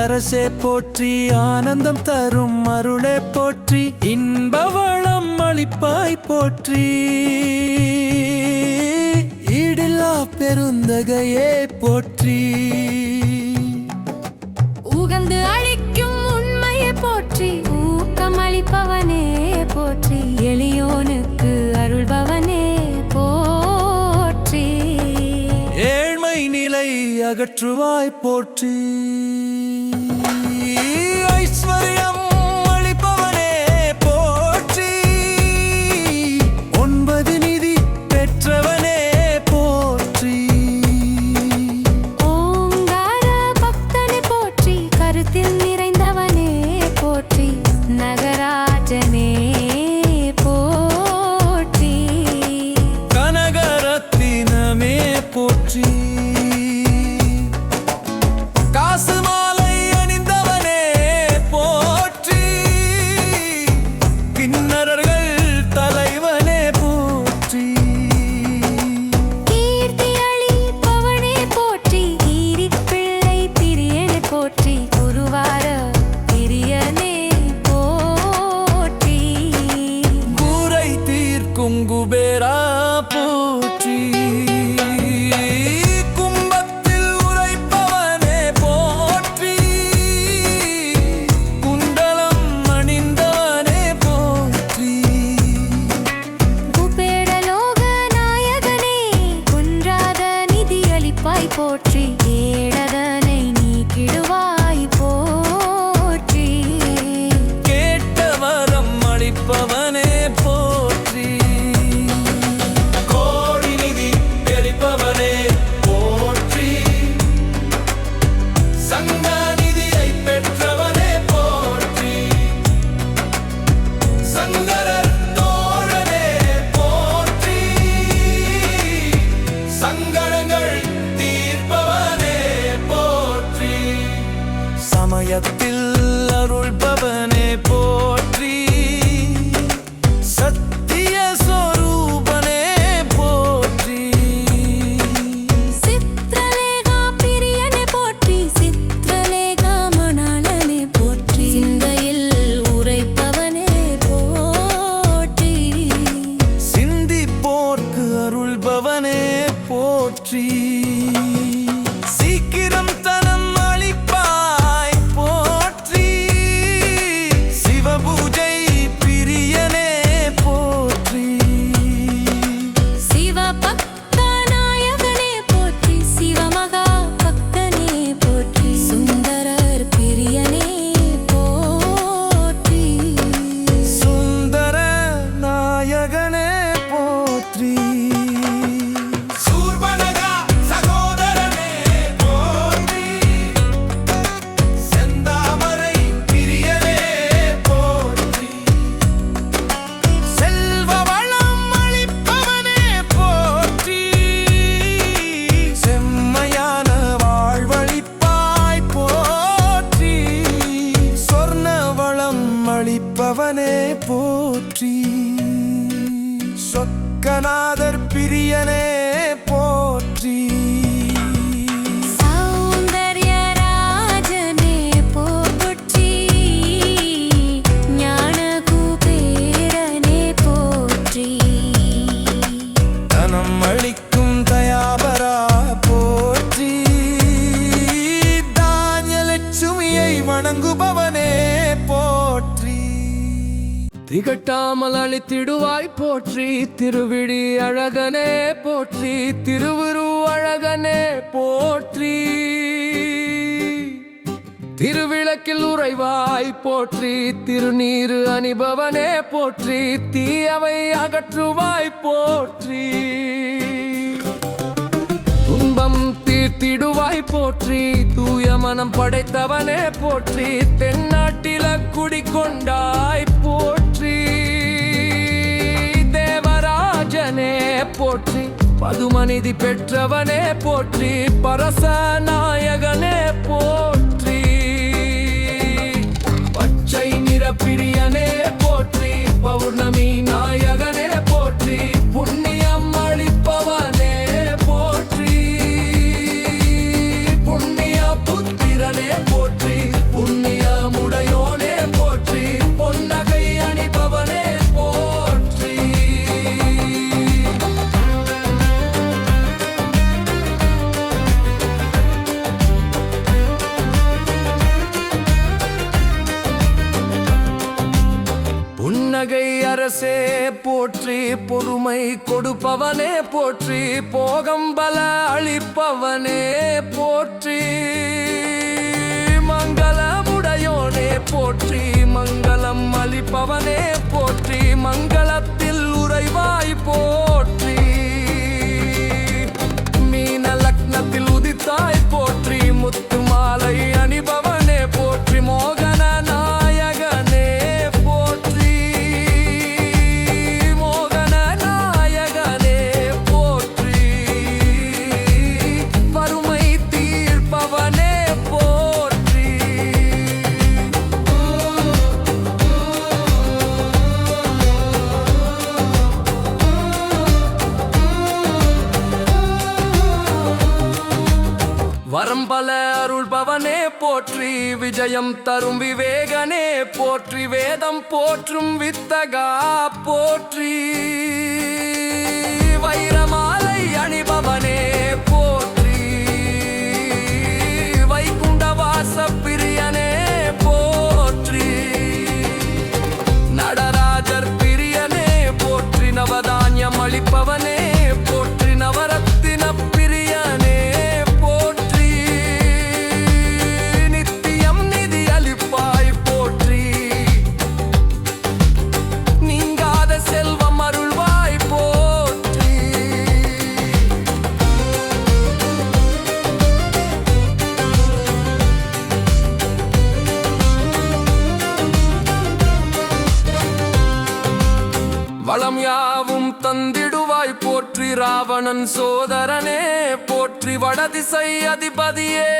அரசே போற்றி ஆனந்தம் தரும் அருளே போற்றி இன்பவளம் அளிப்பாய் போற்றி. ஈடில்லா பெருந்தகையே போற்றி. உகந்து அளிக்கும் உண்மையை போற்றி ஊக்கமளிப்பவனே போற்றி எளியோனுக்கு அருள்பவனே போற்றி. ஏழ்மை நிலை அகற்றுவாய் போற்றி. போற்றி சமயத்தில் அருள்பவனே அளிப்பவனே போற்றி. சொக்கநாதர் பிரியனே போற்றி. திகட்டாமல் அழித்திடுவாய் போற்றி. திருவிழி அழகனே போற்றி. திருவுரு அழகனே போற்றி. திருவிளக்கில் உறைவாய் போற்றி. திருநீரு அணிபவனே போற்றி. தீயவை அகற்றுவாய் போற்றி. துன்பம் தீர்த்திடுவாய் போற்றி. தூய மனம் படைத்தவனே போற்றி. தென்னாட்டில குடிக்கொண்டாய் போற்றி. போற்றி. பதுமநிதி பெற்றவனே போற்றி. பரச நாயகனே போற்றி. பச்சை நிற பிரியனே போற்றி. பௌர்ணமி அரசே போற்றி பொறுமை கொடுப்பவனே போற்றி போகம்பல அளிப்பவனே போற்றி. மங்களமுடையோனே போற்றி மங்களம் அளிப்பவனே போற்றி மங்களத்தில் உறைவாய் போற்றி. வரம்பல அருள்பவனே போற்றி விஜயம் தரும் விவேகனே போற்றி வேதம் போற்றும் வித்தகா போற்றி. தந்திடுவாய் போற்றி ராவணன் சோதரனே போற்றி வடதிசை அதிபதியே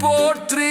போற்றி